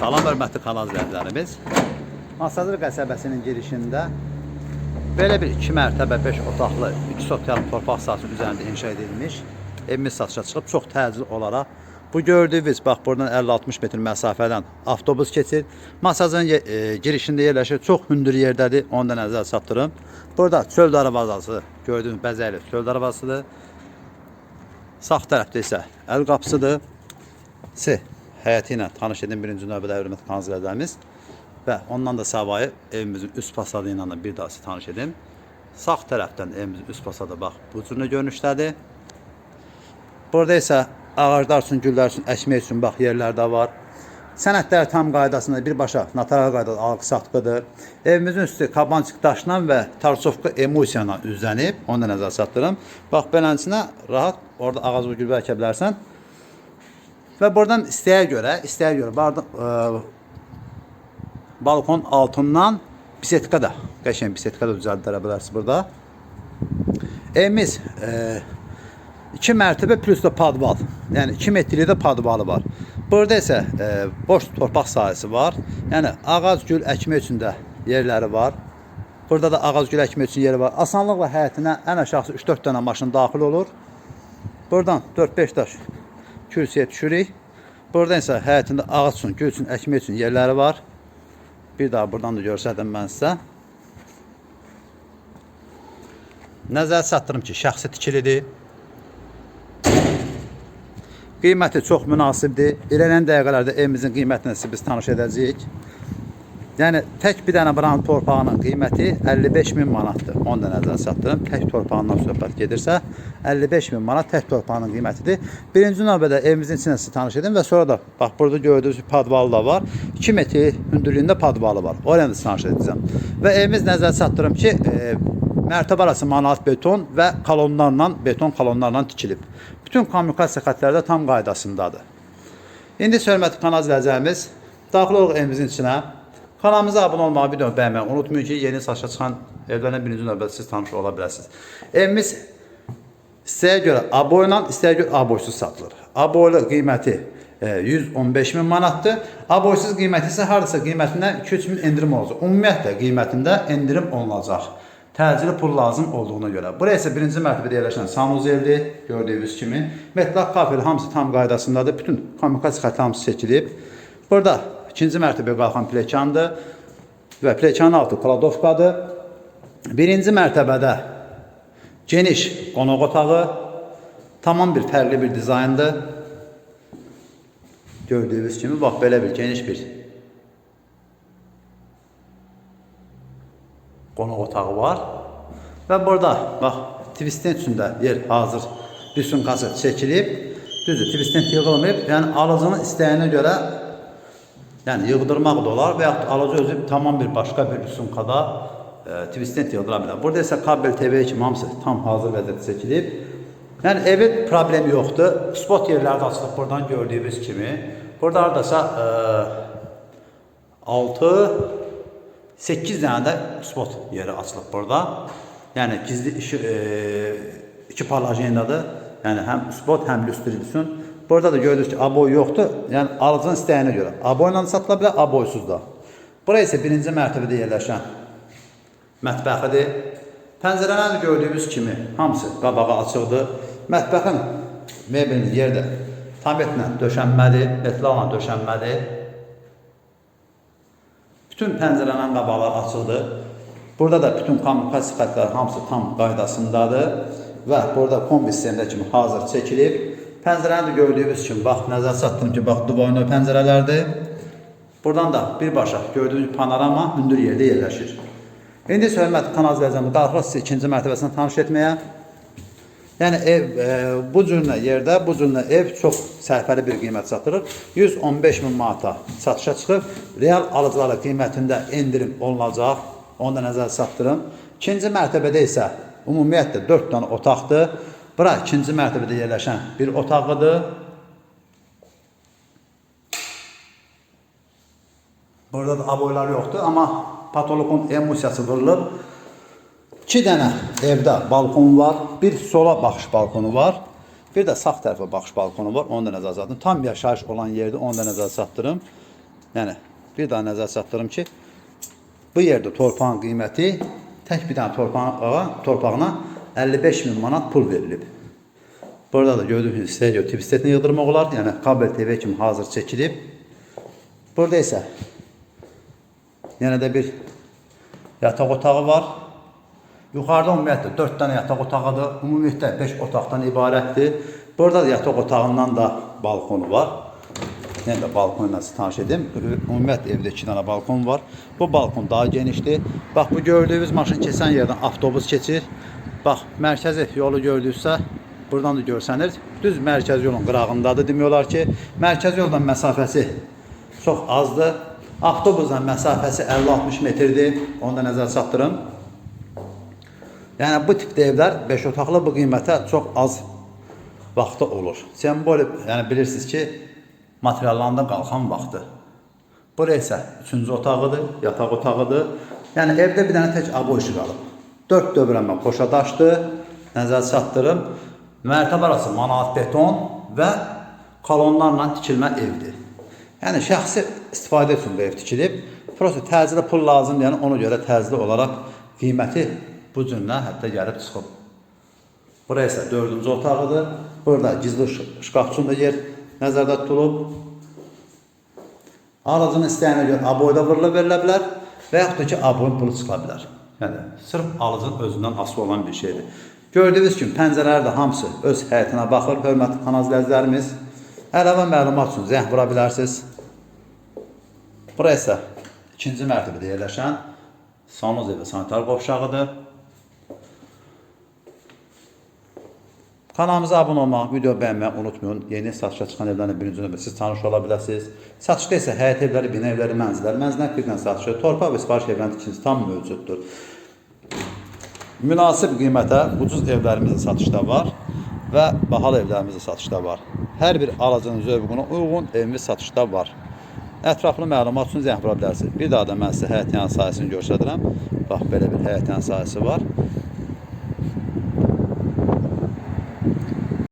Salam hörmətli kanal izləyicilərimiz. Masazır qəsəbəsinin girişində belə bir 2 mərtəbə 5 otaqlı 2 sotyan torpaq sahəsi üzərində inşa edilmiş evimiz satışa çıxıb çox təcil olaraq bu gördüyünüz bax buradan 50-60 metr məsafədən avtobus keçir. Masazın e, girişində yerləşir. Çox hündür yerdədir. Onu da nəzərə çatdırın. Burada çöl darvazası gördüyünüz bəzəkli çöl darvazasıdır. Sağ tərəfdə isə əl qapısıdır. C həyəti tanış edin birinci növbədə hörmətli kanzlərlərimiz və ondan da savayı evimizin üst fasadı ilə də bir daha sizi tanış edim. Sağ tərəfdən evimizin üst fasadı bax bu cür görünüşdədir. Burada isə ağaclar üçün, güllər üçün, əkmək üçün bax yerlər də var. Sənədlər tam qaydasında birbaşa notarial qaydada alqı-satqıdır. Evimizin üstü kabançıq daşla və tarsovka emulsiya ilə üzlənib. Onu da nəzərə çatdırım. Bax beləsinə rahat orada ağac və gül əkə bilərsən. Və buradan istəyə görə, istəyə görə barda, ə, balkon altından bisetka da, qəşəng bisetka da düzəldə bilərsiniz burada. Evimiz ə, 2 mərtəbə plus da padval. Yəni 2 metrlik də padvalı var. Burada isə ə, boş torpaq sahəsi var. Yəni ağac gül əkmək üçün də yerləri var. Burada da ağac gül əkmək üçün yeri var. Asanlıqla həyətinə ən aşağısı 3-4 dənə maşın daxil olur. Buradan 4-5 daş kürsüyə düşürük. Buradan isə həyətində ağac üçün, gül üçün, əkmək üçün yerləri var. Bir daha buradan da görsədim mən sizə. Nəzərə çatdırım ki, şəxsi tikilidir. Qiyməti çox münasibdir. İrələn dəqiqələrdə evimizin qiymətinə sizi biz tanış edəcəyik. Yəni tək bir dənə buranın torpağının qiyməti 55 min manatdır. Onu da nəzərə çatdırın. Tək torpağından söhbət gedirsə 55 min manat tək torpağının qiymətidir. Birinci növbədə evimizin içində sizi tanış edin və sonra da bax burada gördüyünüz padvalı da var. 2 metr hündürlüyündə padvalı var. Oraya da tanış edəcəm. Və evimiz nəzərə çatdırım ki, e, mərtəbə arası manat beton və kolonlarla, beton kolonlarla tikilib. Bütün kommunikasiya xətləri də tam qaydasındadır. İndi hörmətli kanal izləyicilərimiz, daxil olaq evimizin içinə. Kanalımıza abunə olmağı, video bəyənməyi unutmayın ki, yeni saça çıxan evlərlə birinci növbədə siz tanış ola biləsiniz. Evimiz istəyə görə aboyla, istəyə görə aboysuz satılır. Aboylu qiyməti e, 115 min manatdır. Aboysuz qiyməti isə hardasa qiymətindən 2-3 min endirim olacaq. Ümumiyyətlə qiymətində endirim olunacaq. Təcili pul lazım olduğuna görə. Buraya isə birinci mərtəbədə yerləşən sanuzeldir, gördüyünüz kimi. Metlaq kafel hamısı tam qaydasındadır. Bütün kommunikasiya xətti hamısı çəkilib. Burada ikinci mərtəbəyə qalxan plekandır və plekanın altı kladovkadır. Birinci mərtəbədə geniş qonaq otağı, tamam bir fərqli bir dizayndır. Gördüyünüz kimi bax belə bir geniş bir qonaq otağı var. Və burada bax tvistent üçün də yer hazır. Bir sumkası çəkilib. Düzdür, tvistent yığılmayıb. Yəni alıcının istəyinə görə Yani yıldırmak da olar veya alıcı özü tamam bir başka bir sumkada e, twistent yıldırabilir. Burada ise kabel TV için tam hazır vəziyyətdə seçilib. Yani evet problem yoktu. Spot yerlerde açılıb buradan gördüğümüz kimi. Burada haradasa e, 6 8 tane de spot yeri açılıb burada. Yani gizli işi, e, iki parlaj yendadır. Yani hem spot hem lüstr için Burada da gördünüz ki, aboy yoxdur. Yəni alıcının istəyinə görə. Aboyla satıla bilər, aboysuz da. Bura isə birinci mərtəbədə yerləşən mətbəxidir. Pəncərələr də gördüyünüz kimi hamısı qabağı açıqdır. Mətbəxin mebelin yerdə tam etlə döşənmədir, metlaqla döşənmədir. Bütün pəncərələrin qabaqları açıldı. Burada da bütün kommunikasiya xətləri hamısı tam qaydasındadır və burada kombi sistemdə kimi hazır çəkilib. Pəncərəni də gördüyünüz kimi bax nəzər çatdırım ki, bax duvarlı pəncərələrdir. Buradan da birbaşa gördüyünüz panorama hündür yerdə yerləşir. İndi hörmətli kanal izləyicilər, daxil sizi ikinci mərtəbəsini tanış etməyə. Yəni ev e, bu cürlə yerdə, bu cürlə ev çox sərfəli bir qiymət satılır. 115 min manata satışa çıxıb. Real alıcılara qiymətində endirim olunacaq. Onu da nəzərə çatdırın. İkinci mərtəbədə isə ümumiyyətlə 4 dənə otaqdır. Bura ikinci mərtəbədə yerləşən bir otağıdır. Burada da aboylar yoxdur, amma patologun emulsiyası vurulub. 2 dənə evdə balkon var, bir sola baxış balkonu var, bir də sağ tərəfə baxış balkonu var. Onu da nəzərə çatdırın. Tam yaşayış olan yerdə onu da nəzərə çatdırın. Yəni bir daha nəzər çatdırım ki, bu yerdə torpağın qiyməti tək bir dənə torpağa, torpağına 55 min manat pul verilib. Burada da gördüyünüz stereo tip setini yıldırmaq olar. Yəni kabel TV kimi hazır çəkilib. Burada isə yenə də bir yataq otağı var. Yuxarıda ümumiyyətlə 4 dənə yataq otağıdır. Ümumiyyətlə 5 otaqdan ibarətdir. Burada da yataq otağından da balkonu var. Yəni də balkonla sizə tanış edim. Ümumiyyətlə evdə 2 dənə balkon var. Bu balkon daha genişdir. Bax bu gördüyünüz maşın keçən yerdən avtobus keçir. Bax mərkəzi yolu gördünüzsə buradan da görsənir. Düz mərkəzi yolun qırağındadır demək olar ki, mərkəzi yoldan məsafəsi çox azdır. Avtobusdan məsafəsi 50-60 metrdir. Onu da nəzərə çatdırın. Yəni bu tipdə evlər 5 otaqlı bu qiymətə çox az vaxtı olur. Sembol, yəni bilirsiniz ki, materiallarında qalxan vaxtı. Bura isə 3-cü otağıdır, yataq otağıdır. Yəni evdə bir dənə tək aboşu qalıb. 4 dövrəmə qoşa daşdır. Nəzər çatdırım. Mərtəbə arası manat beton və kolonlarla tikilmə evdir. Yəni şəxsi istifadə üçün bu ev tikilib. Prosta təcili pul lazımdır, yəni ona görə təcili olaraq qiyməti bu cürlə hətta gəlib çıxıb. Bura isə dördüncü otağıdır. Burada gizli şk- şkaf üçün də yer nəzərdə tutulub. Aracın istəyənə görə aboyda vurula verilə bilər və yaxud da ki, aboyun pulu çıxa bilər. Yəni, sırf alıcının özündən asılı olan bir şeydir. Gördüyünüz kimi pəncərələr də hamısı öz həyətinə baxır, hörmətli kanal izləyicilərimiz. Əlavə məlumat üçün zəng vura bilərsiniz. Bura isə ikinci mərtəbədə yerləşən Sanoz evi sanitar qovşağıdır. Kanalımıza abunə olmaq, video bəyənməyi unutmayın. Yeni satışa çıxan evlərlə birinci növbədə siz tanış ola bilərsiniz. Satışda isə həyət evləri, bina evləri, mənzillər, mənzillər firqlə satışı, torpaq və sifariş evlərinin tikintisi tam mövcuddur. Münasib qiymətə ucuz evlərimiz də satışda var və bahalı evlərimiz də satışda var. Hər bir alıcının zövqünə uyğun evimiz satışda var. Ətraflı məlumat üçün zəng vura bilərsiniz. Bir daha da mən sizə həyət yanı sahəsini göstərirəm. Bax belə bir həyət yanı sahəsi var.